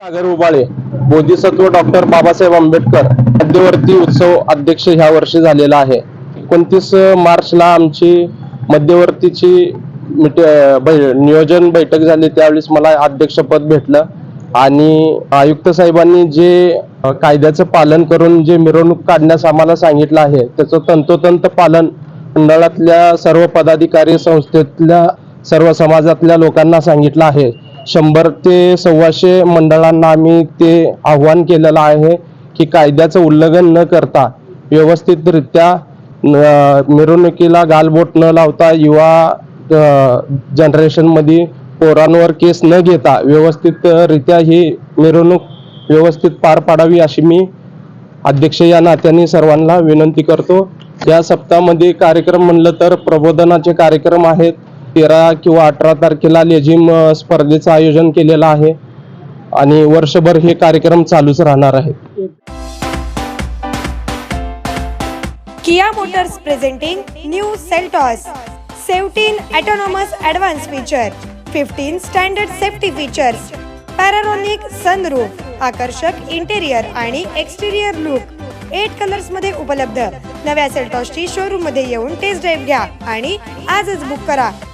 सागर Ubale Bodhisattva doctor Babasaheb Ambedkar. मध्यवर्ती उत्सव अध्यक्ष ह्या वर्षी झालेला आहे. एकोणतीस मार्चला आमची मध्यवर्तीची मिट बै- नियोजन बैठक झाली. त्यावेळेस मला अध्यक्षपद भेटलं आणि आयुक्त साहेबांनी जे कायद्याचं पालन करून जे मिरवणूक काढण्यास आम्हाला सांगितलं आहे त्याचं तंतोतंत पालन मंडळातल्या सर्व पदाधिकारी संस्थेतल्या सर्व समाजातल्या लोकांना सांगितलं आहे. शंभर ते सव्वाशे मंडळांना आम्ही ते आव्हान केलेलं आहे की कायद्याचं उल्लंघन न करता व्यवस्थितरित्या मिरवणुकीला गालबोट न लावता युवा जनरेशनमध्ये पोरांवर केस न घेता व्यवस्थितरित्या ही मिरवणूक व्यवस्थित पार पाडावी अशी मी अध्यक्ष या नात्याने सर्वांना विनंती करतो. या सप्ताहामध्ये कार्यक्रम म्हणलं तर प्रबोधनाचे कार्यक्रम आहेत. तेरा किंवा अठरा तारखेला लेझिम स्पर्धेचं आयोजन केलेलं आहे. आणि वर्षभर हे कार्यक्रम चालूच राहणार आहेत Kia motors presenting new Seltos. 17 autonomous advanced feature 15 standard safety features panoramic sunroof आकर्षक इंटेरियर आणि एक्सटेरियर लुक. एट कलर्समध्ये उपलब्ध. नव्या सेल्टॉसची शोरूममध्ये येऊन टेस्ट ड्राईव्ह घ्या आणि आजच बुक करा.